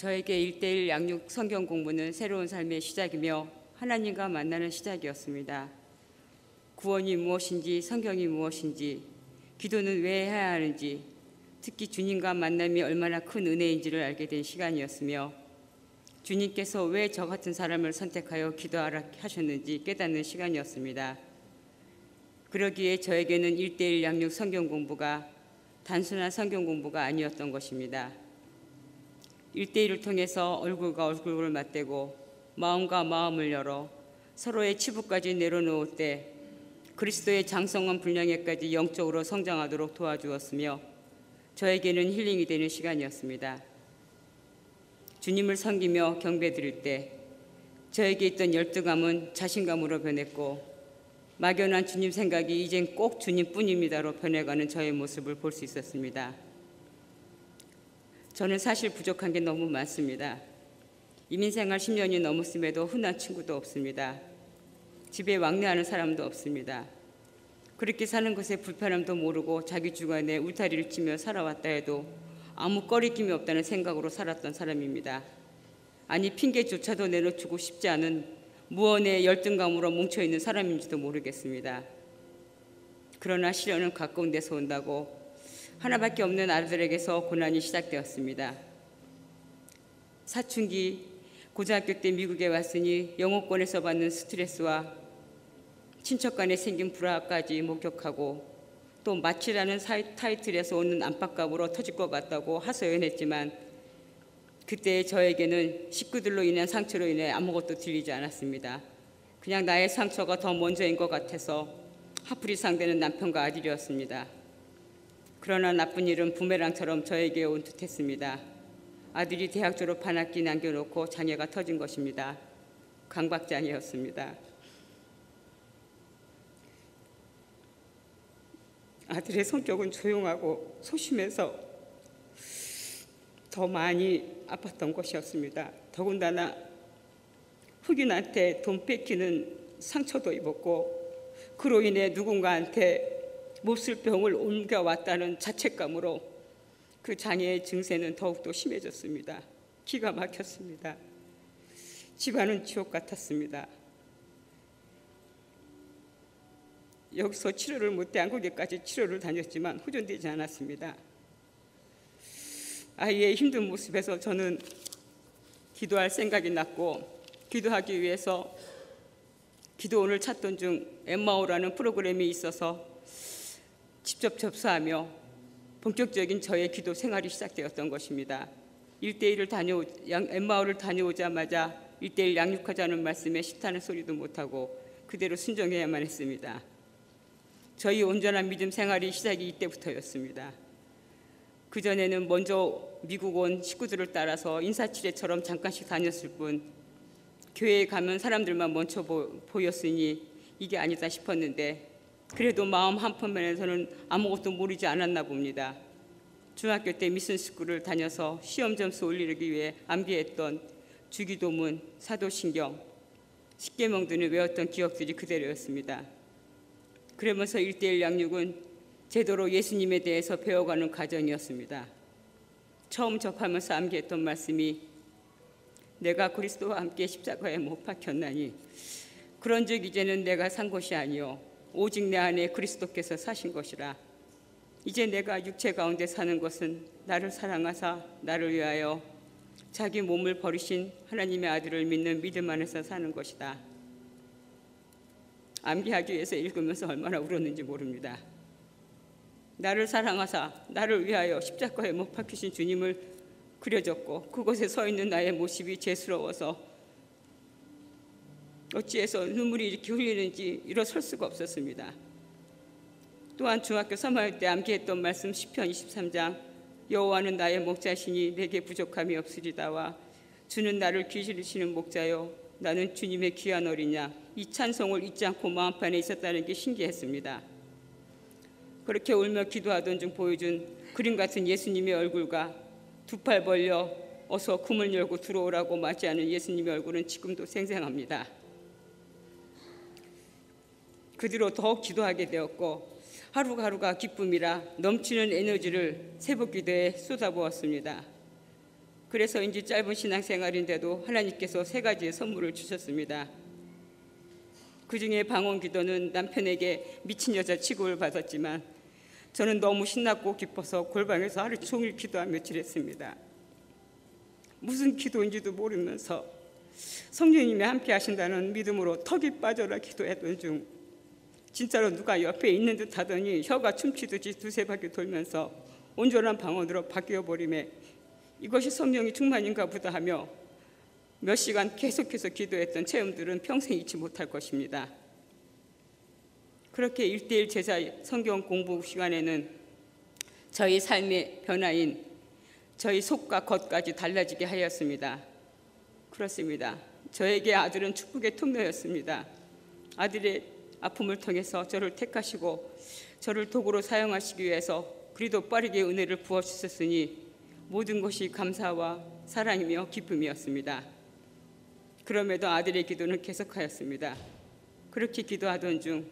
저에게 일대일 양육 성경 공부는 새로운 삶의 시작이며 하나님과 만나는 시작이었습니다. 구원이 무엇인지 성경이 무엇인지 기도는 왜 해야 하는지 특히 주님과 만남이 얼마나 큰 은혜인지를 알게 된 시간이었으며 주님께서 왜 저 같은 사람을 선택하여 기도하라 하셨는지 깨닫는 시간이었습니다. 그러기에 저에게는 일대일 양육 성경 공부가 단순한 성경 공부가 아니었던 것입니다. 일대일을 통해서 얼굴과 얼굴을 맞대고 마음과 마음을 열어 서로의 치부까지 내려놓을 때 그리스도의 장성한 분량에까지 영적으로 성장하도록 도와주었으며 저에게는 힐링이 되는 시간이었습니다. 주님을 섬기며 경배 드릴 때 저에게 있던 열등감은 자신감으로 변했고 막연한 주님 생각이 이젠 꼭 주님뿐입니다로 변해가는 저의 모습을 볼 수 있었습니다. 저는 사실 부족한 게 너무 많습니다. 이민 생활 10년이 넘었음에도 흔한 친구도 없습니다. 집에 왕래하는 사람도 없습니다. 그렇게 사는 것에 불편함도 모르고 자기 주관에 울타리를 치며 살아왔다 해도 아무 꺼리낌이 없다는 생각으로 살았던 사람입니다. 아니 핑계조차도 내놓치고 싶지 않은 무언의 열등감으로 뭉쳐있는 사람인지도 모르겠습니다. 그러나 시련은 가까운 데서 온다고 하나밖에 없는 아들에게서 고난이 시작되었습니다. 사춘기 고등학교 때 미국에 왔으니 영어권에서 받는 스트레스와 친척 간에 생긴 불화까지 목격하고 또 마치라는 사이- 타이틀에서 오는 안팎감으로 터질 것 같다고 하소연했지만 그때 저에게는 식구들로 인한 상처로 인해 아무것도 들리지 않았습니다. 그냥 나의 상처가 더 먼저인 것 같아서 하풀이 상대는 남편과 아들이었습니다. 그러나 나쁜 일은 부메랑처럼 저에게 온 듯했습니다. 아들이 대학 졸업 한 학기 남겨놓고 장애가 터진 것입니다. 강박장애였습니다. 아들의 성격은 조용하고 소심해서 더 많이 아팠던 것이었습니다. 더군다나 흑인한테 돈 뺏기는 상처도 입었고 그로 인해 누군가한테 몹쓸 병을 옮겨 왔다는 자책감으로 그 장애의 증세는 더욱더 심해졌습니다. 기가 막혔습니다. 집안은 지옥 같았습니다. 여기서 치료를 못해 한국에까지 치료를 다녔지만 호전되지 않았습니다. 아이의 힘든 모습에서 저는 기도할 생각이 났고 기도하기 위해서 기도원을 찾던 중 엠마오라는 프로그램이 있어서 직접 접수하며 본격적인 저의 기도 생활이 시작되었던 것입니다. 1대1을 다녀오 엠마오를 다녀오자마자 1대1 양육하자는 말씀에 싫다는 소리도 못하고 그대로 순종해야만 했습니다. 저희 온전한 믿음 생활이 시작이 이때부터였습니다. 그 전에는 먼저 미국 온 식구들을 따라서 인사치레처럼 잠깐씩 다녔을 뿐 교회에 가면 사람들만 먼저 보, 보였으니 이게 아니다 싶었는데 그래도 마음 한편면에서는 아무것도 모르지 않았나 봅니다. 중학교 때 미슨 스쿨을 다녀서 시험 점수 올리기 위해 암기했던 주기도문, 사도신경, 십계명 등을 외웠던 기억들이 그대로였습니다. 그러면서 일대일 양육은 제대로 예수님에 대해서 배워가는 과정이었습니다. 처음 접하면서 암기했던 말씀이 내가 그리스도와 함께 십자가에 못 박혔나니 그런즉 이제는 내가 산 것이 아니요 오직 내 안에 그리스도께서 사신 것이라 이제 내가 육체 가운데 사는 것은 나를 사랑하사 나를 위하여 자기 몸을 버리신 하나님의 아들을 믿는 믿음 안에서 사는 것이다. 암기하기 위해서 읽으면서 얼마나 울었는지 모릅니다. 나를 사랑하사 나를 위하여 십자가에 못 박히신 주님을 그려졌고 그곳에 서 있는 나의 모습이 죄스러워서 어찌해서 눈물이 이렇게 흘리는지 일어설 수가 없었습니다. 또한 중학교 3학년 때 암기했던 말씀 시편 23장 여호와는 나의 목자시니 내게 부족함이 없으리다와 주는 나를 기르시는 목자요 나는 주님의 귀한 어리냐 이 찬송을 잊지 않고 마음판에 있었다는 게 신기했습니다. 그렇게 울며 기도하던 중 보여준 그림 같은 예수님의 얼굴과 두 팔 벌려 어서 금을 열고 들어오라고 맞이하는 예수님의 얼굴은 지금도 생생합니다. 그 뒤로 더욱 기도하게 되었고 하루하루가 기쁨이라 넘치는 에너지를 새벽 기도에 쏟아부었습니다. 그래서인지 짧은 신앙생활인데도 하나님께서 세 가지의 선물을 주셨습니다. 그 중에 방언 기도는 남편에게 미친 여자 취급을 받았지만 저는 너무 신났고 기뻐서 골방에서 하루 종일 기도하며 지냈습니다. 무슨 기도인지도 모르면서 성령님이 함께 하신다는 믿음으로 턱이 빠져라 기도했던 중 진짜로 누가 옆에 있는 듯 하더니 혀가 춤추듯이 두세 바퀴 돌면서 온전한 방언으로 바뀌어 버림에 이것이 성령이 충만인가 보다 하며 몇 시간 계속해서 기도했던 체험들은 평생 잊지 못할 것입니다. 그렇게 일대일 제자 성경 공부 시간에는 저희 삶의 변화인 저희 속과 겉까지 달라지게 하였습니다. 그렇습니다. 저에게 아들은 축복의 통로였습니다. 아들의 아픔을 통해서 저를 택하시고 저를 도구로 사용하시기 위해서 그리도 빠르게 은혜를 부어 주셨으니 모든 것이 감사와 사랑이며 기쁨이었습니다. 그럼에도 아들의 기도는 계속하였습니다. 그렇게 기도하던 중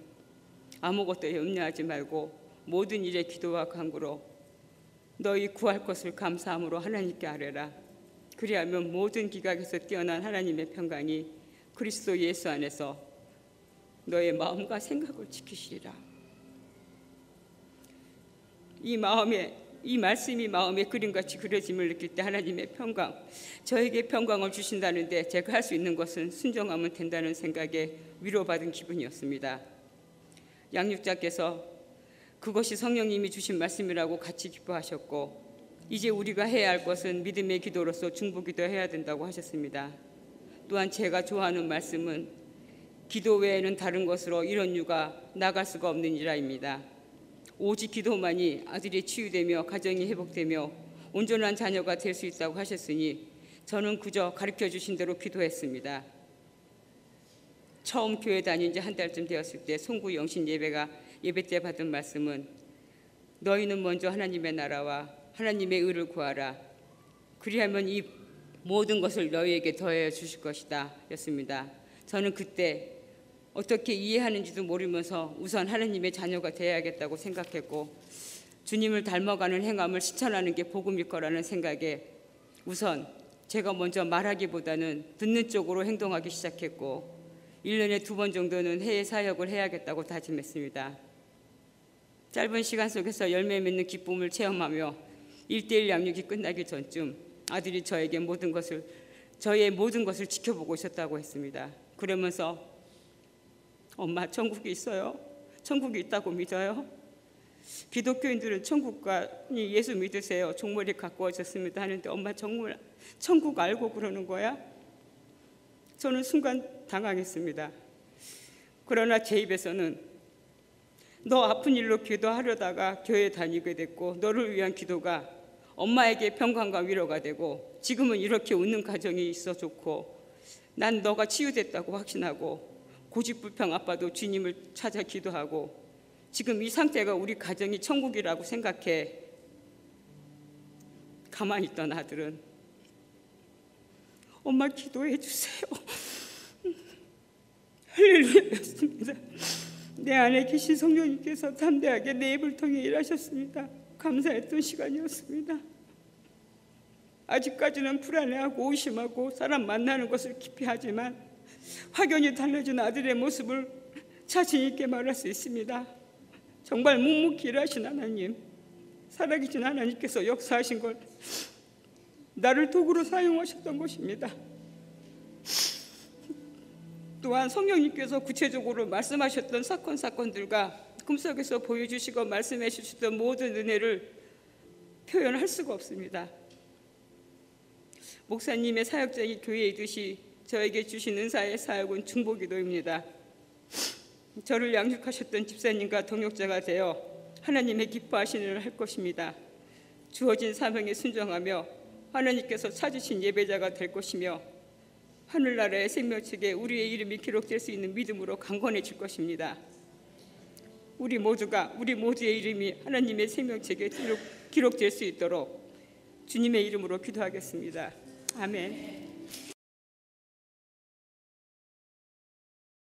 아무것도 염려하지 말고 모든 일에 기도와 간구로 너희 구할 것을 감사함으로 하나님께 아뢰라. 그리하면 모든 기각에서 뛰어난 하나님의 평강이 그리스도 예수 안에서 너의 마음과 생각을 지키시리라. 이 마음에 이 말씀이 마음에 그림같이 그려짐을 느낄 때 하나님의 평강, 저에게 평강을 주신다는데 제가 할 수 있는 것은 순종하면 된다는 생각에 위로받은 기분이었습니다. 양육자께서 그것이 성령님이 주신 말씀이라고 같이 기뻐하셨고 이제 우리가 해야 할 것은 믿음의 기도로서 중보기도 해야 된다고 하셨습니다. 또한 제가 좋아하는 말씀은 기도 외에는 다른 것으로 이런 유가 나갈 수가 없는 일화입니다. 오직 기도만이 아들이 치유되며 가정이 회복되며 온전한 자녀가 될 수 있다고 하셨으니 저는 그저 가르쳐 주신 대로 기도했습니다. 처음 교회 다닌 지 한 달쯤 되었을 때 송구 영신 예배가 예배 때 받은 말씀은 너희는 먼저 하나님의 나라와 하나님의 의를 구하라. 그리하면 이 모든 것을 너희에게 더해 주실 것이다. 였습니다. 저는 그때 어떻게 이해하는지도 모르면서 우선 하나님의 자녀가 되어야겠다고 생각했고 주님을 닮아가는 행함을 실천하는 게 복음일 거라는 생각에 우선 제가 먼저 말하기보다는 듣는 쪽으로 행동하기 시작했고 1년에 두 번 정도는 해외 사역을 해야겠다고 다짐했습니다. 짧은 시간 속에서 열매 맺는 기쁨을 체험하며 일대일 양육이 끝나기 전쯤 아들이 저에게 모든 것을 저의 모든 것을 지켜보고 있었다고 했습니다. 그러면서 엄마 천국이 있어요. 천국이 있다고 믿어요. 기독교인들은 천국과 예수 믿으세요. 갖고 오셨습니다 하는데 엄마 정말 천국 알고 그러는 거야? 저는 순간 당황했습니다. 그러나 제 입에서는 너 아픈 일로 기도하려다가 교회 다니게 됐고 너를 위한 기도가 엄마에게 평강과 위로가 되고 지금은 이렇게 웃는 가정이 있어 좋고 난 너가 치유됐다고 확신하고 고집불평 아빠도 주님을 찾아 기도하고 지금 이 상태가 우리 가정이 천국이라고 생각해 가만히 있던 아들은 엄마 기도해 주세요. 할렐루야였습니다. 내 안에 계신 성령님께서 담대하게 내 입을 통해 일하셨습니다. 감사했던 시간이었습니다. 아직까지는 불안해하고 의심하고 사람 만나는 것을 기피하지만 확연히 달라진 아들의 모습을 자신 있게 말할 수 있습니다. 정말 묵묵히 일하신 하나님, 살아계신 하나님께서 역사하신 걸 나를 도구로 사용하셨던 것입니다. 또한 성령님께서 구체적으로 말씀하셨던 사건 사건들과 꿈속에서 보여주시고 말씀해 주셨던 모든 은혜를 표현할 수가 없습니다. 목사님의 사역자이 교회에 있듯이 저에게 주신 은사의 사역은 중보기도입니다. 저를 양육하셨던 집사님과 동역자가 되어 하나님의 기뻐하시는 일을 할 것입니다. 주어진 사명에 순종하며 하나님께서 찾으신 예배자가 될 것이며 하늘나라의 생명책에 우리의 이름이 기록될 수 있는 믿음으로 강건해질 것입니다. 우리 모두가 우리 모두의 이름이 하나님의 생명책에 기록, 기록될 수 있도록 주님의 이름으로 기도하겠습니다. 아멘.